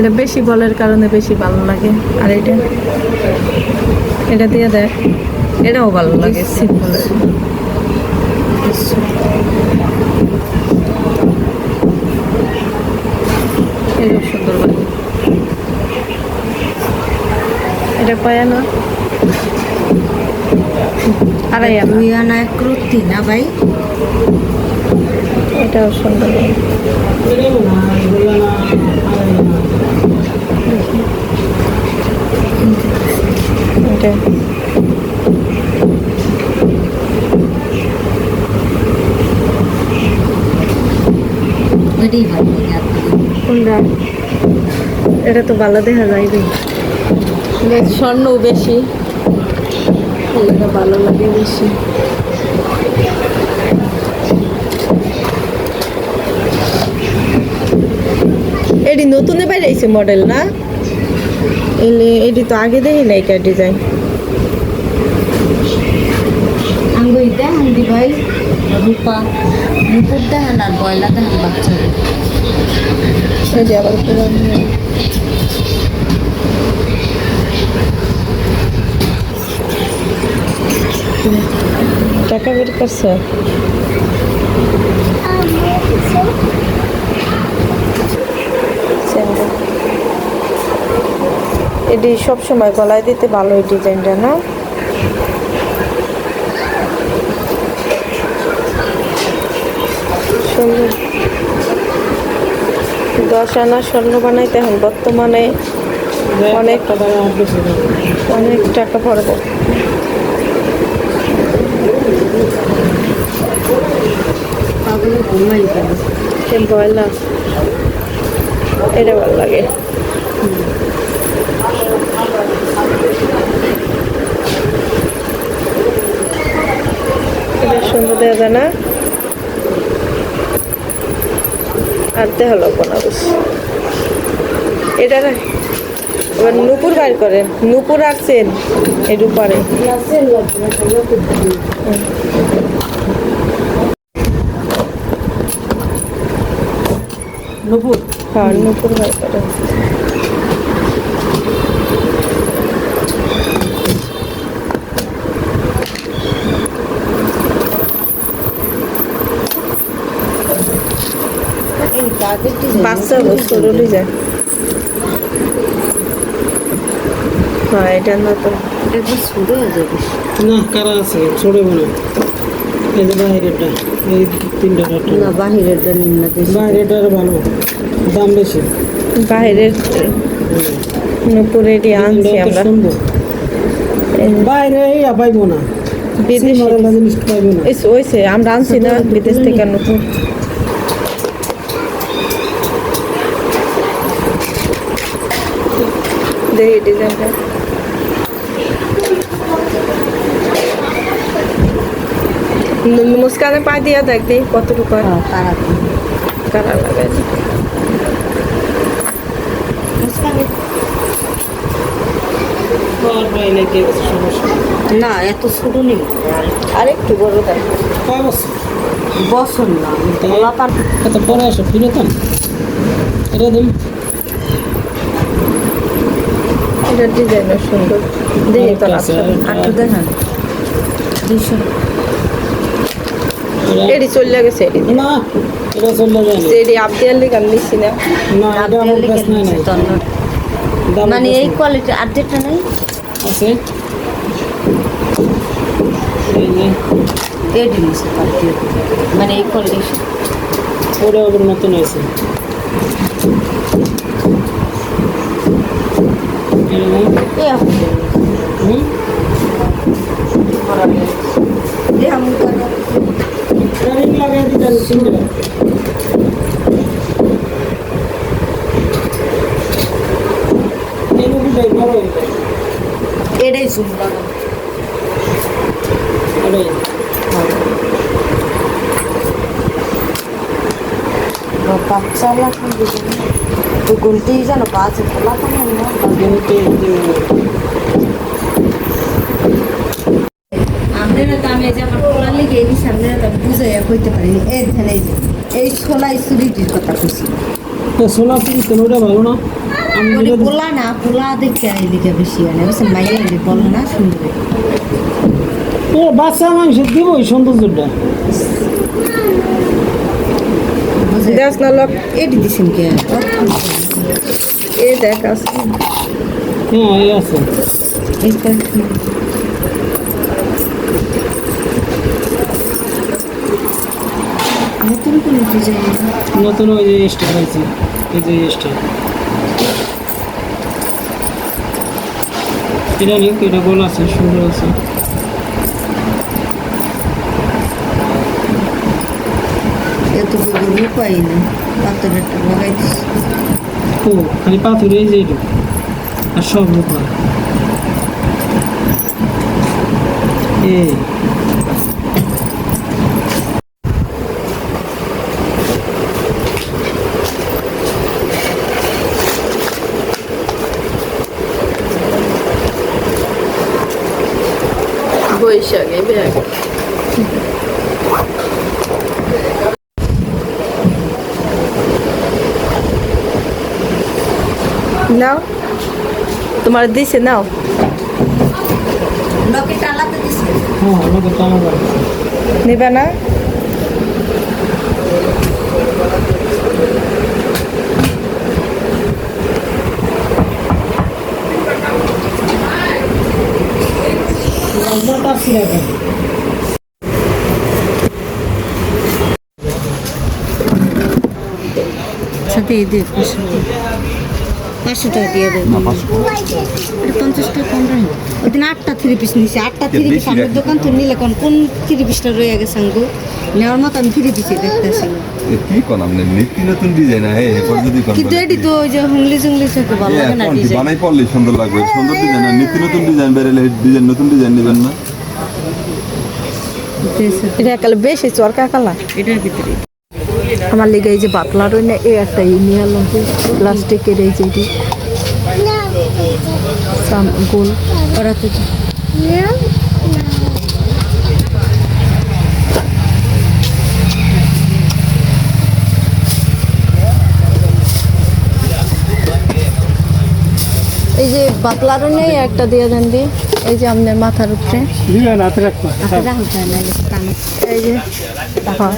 এটা বেশি বলের কারণে বেশি ভালো লাগে। আর এটা এটা দিয়ে দেখ এটাও ভালো লাগে সিম্পলের এটাও সুন্দর লাগে। এটা পায় না? আড়াই আনা। দুই আনা এক রুটি না ভাই? এটাও সুন্দর লাগে। এটা। এটা তো ভালো দেখা দেখ, স্বর্ণ বেশি। এটা ভালো লাগে বেশি। এটি নতুনে বাইরে মডেল না? এলে এটি তো আগে দেখি নাই কে ডিজাইন আঙ্গুই দেখান দি ভাই। রূপা মুকুট দেখান আর বয়লা দেখান বাচ্চাদের এটি আবার টাকা বের করছে? এটি সবসময় গলায় দিতে ভালো এই ডিজাইনটা, না? দশ আনা স্বর্ণ বানাইতে এখন বর্তমানে অনেক অনেক টাকা পড়ব। এটা ভালো লাগে। সুন্দর দেওয়া যায় না? আনতে হলো কোনা বেশি এটা না এবার নুপুর বার করেন। নুপুর রাখছেন এর উপরে নবুর হ্যাঁ নুপুর বার করেন। বাচ্চা যায়। হ্যাঁ এটা নতুন। হয়ে যাবে। না কারা আছে? ছড়ে মনে এই যে বাইরেটা এই তিনটা না না ভালো। দাম বেশি। বাইরের নুপুরে এটি আনছি তিনটা আমরা বাইরে পাইবো না। বিদেশি না। আমরা আনছি না বিদেশ থেকে নুপুর দেখি ডিজাইনটা। মুস্কানে পা দিয়া দেখ দি কতটুকু হয় হ্যাঁ তারা। কারা লাগাই আর বাইরে কে আছে। সমস্যা না এত ছোট নেই। আর আর একটু বড় দেখ। বছর বছর না এত পরে আসো ফিরত এটা দিন। এটার ডিজাইনও সুন্দর। দেখি তো আচ্ছা, আচ্ছা দেখান। এটা- এডি চলে গেছে এডি। না এটা এডি না না আমার কাছে নাই নাই। মানে এই কোয়ালিটি যেটা নেই? আছে? মানে এই কোয়ালিটি ওটা আবার নতুন আছে এরকম এই আপনি হুম এই আমি ট্রেনিং লাগাই দিতেন সিঙ্গেল এই মুভিটাই বড় এটা এটাই এটাই বাচ্চা লাগান এই এই খোলা চুরিটির কথা কইছি সোলা পুরি তো ওটা ভালো না আমি পোলা না পোলা দেখে এদিকে বেশি না বুঝছেন মাইয়া বলে না সুন্দর এ বাচ্চা মাংস দিব সৌন্দর্যটা দেখ না লোক এটি দিছেন কে এ দেখ আছে। হ্যাঁ এই আছে। এইটা নতুন কোন ডিজাইন? নতুন ওই যে স্টার আছে এই যে স্টার এটা নিক এটা গোল আছে সুন্দর আছে। এত পাই না পাথর একটা লাগাই দিছি ও খালি পাথর এই যে আর সব রূপা এই নাও তোমার দিছে, নাও। লকে টালাতে দিছি হ্যাঁ আমাদের টানা যাবে নিবে না একবার তার সিরাকা সাথে এই দিয়ে পাঁচশো টাকা। দিয়ে দেবো। পঞ্চাশ টাকা কম আটটা থ্রি পিস নিছি আটটা থ্রি পিস আমার দোকান তো নিলে কোন কোন থ্রি পিসটা রয়ে গেছে আঙ্গু নেওয়ার মতো আমি থ্রি দেখতেছি। কি নিত্য নতুন ডিজাইন হে এরপর যদি কোন কিন্তু এটি তো ওই যে হুংলি জুংলি থেকে ভালো লাগে না ডিজাইন বানাই পড়লে সুন্দর লাগবে? সুন্দর ডিজাইন আর নিত্য নতুন ডিজাইন বেরোলে ডিজাইন নতুন ডিজাইন নেবেন না? এটা একালে বেশি চরকা কালা এটার ভিতরে আমার লেগে এই যে বাতলার ওই না এই একটা নিয়ে এলাম প্লাস্টিকের এই যে গোল। এই যে বাতলারও নেই একটা দিয়ে দেন দি। এই যে আপনার মাথার উপরে। এই যে হ্যাঁ।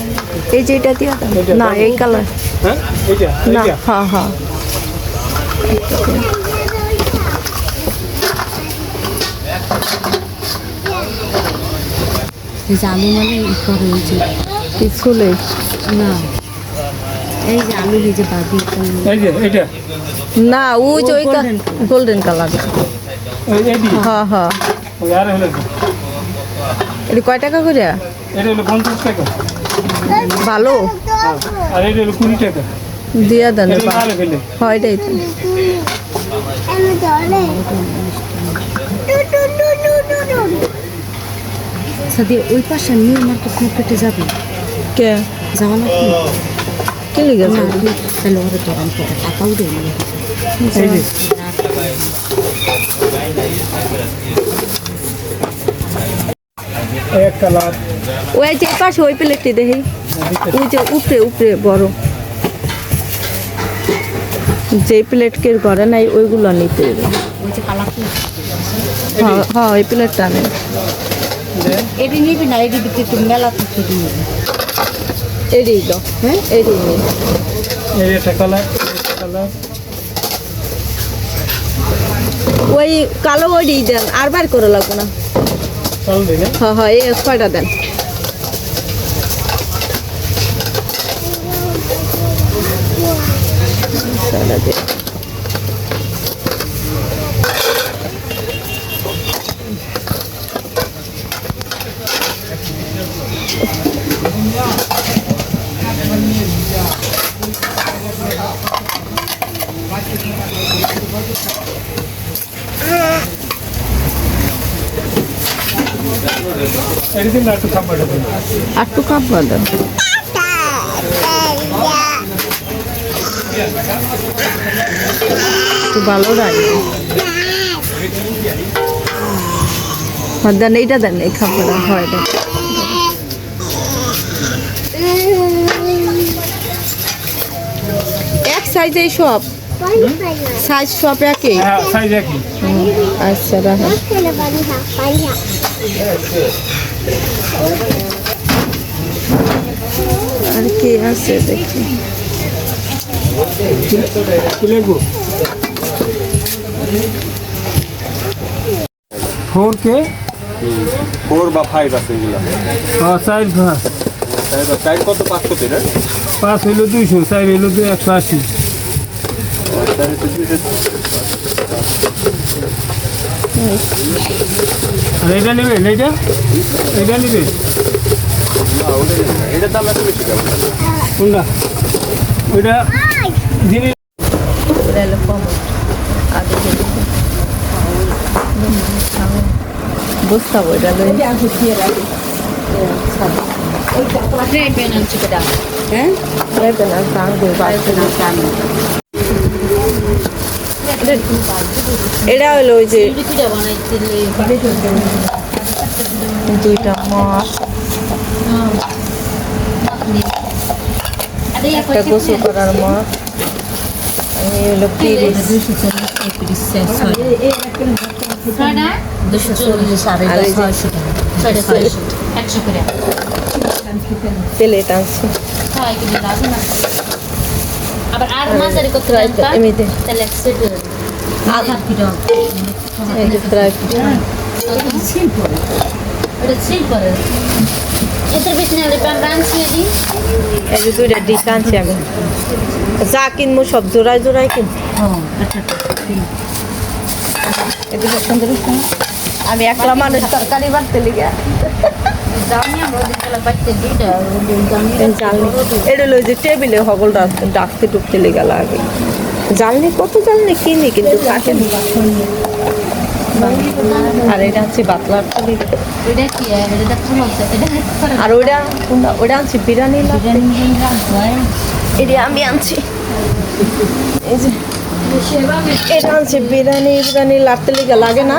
এই যে এটা দিয়ে না এই কালার। হ্যাঁ? না হ্যাঁ হ্যাঁ। মানে কি ফুলে না। এই যে আলু এই বাদি এই যে এইটা। না ও যে ওই গোল্ডেন কালার হ্যাঁ হ্যাঁ। এটা কয় টাকা করে? এটা হলো পঞ্চাশ টাকা। ভালো? আর এটা হলো কুড়ি টাকা। দিয়া দেন হয় এটাই তো। সাথে ওই পাশে নিউ মার্কেট মার্কেটে যাবে। কে? যাওয়া না কি লিখে না তাহলে ওরা করে টাকাও যে। এক কালার। ওই যে পাশে ওই প্লেটটি দেখি। ওই যে উপরে উপরে বড়। যে প্লেট কেউ করে নাই ওইগুলো নিতে হ্যাঁ হ্যাঁ ওই প্লেটটা নেই এটি নিবি না? এটি ভিতরে একটু মেলা থাকতে দিবি এড়িয়ে দাও হ্যাঁ এড়িয়ে নিই একটা কালার। ওই কালো ওইটি দেন আর বার করে লাগবো না হ্যাঁ হ্যাঁ এই ছয়টা দেন ছয়টা দিন। একটু কাপ একটু ভালো লাগে। দেন এইটা দেন এই খাবারটা হয় দেন। এক সাইজেই সব? সাইজ সব একই? হ্যাঁ আচ্ছা রাখেন আর কি আছে দেখি। ফোর কে ফোর বা ফাইভ আছে এগুলো। সাইজ ঘাস সাইজ কত পাঁচশো না পাঁচ হইল দুইশো চার হইল দুই একশো আশি। আর এটা এইটা এটা বেশি কেমন কোনটা? ওইটা কম বুঝতে হবে হ্যাঁ? এটা হলো ওই যে দুইটা মাছ। একটা গোসল করার মাছ। এই হলো দুশো চল্লিশ আর আর এই যে ছয়শো টাকা ছয়শো একশো করে প্লেট আনছি আবার আর মাঝারি করতে to- এমনিতে। তাহলে আধার কিলো যে কিনবো সব জোড়ায় জোড়ায় কিনবো। এদিকে সুন্দর হচ্ছে না? আমি একলা মানুষ। তরকারি বাড়তে লিগে এটা হলো যে টেবিলে হগল ডাকতে টুকতে লেগে লাগে জানলি কত জানলি কিনি কিন্তু কাটে আর এটা হচ্ছে বাতলার এটা আর ওইটা ওটা আনছি বিরিয়ানি এটা আমি আনছি। এই যে এটা আনছি বিরিয়ানি বিরিয়ানি লাগতে লেগে লাগে না।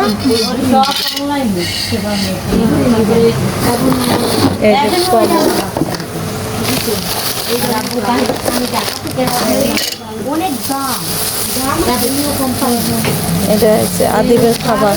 এটা হচ্ছে আদিবের খাবার।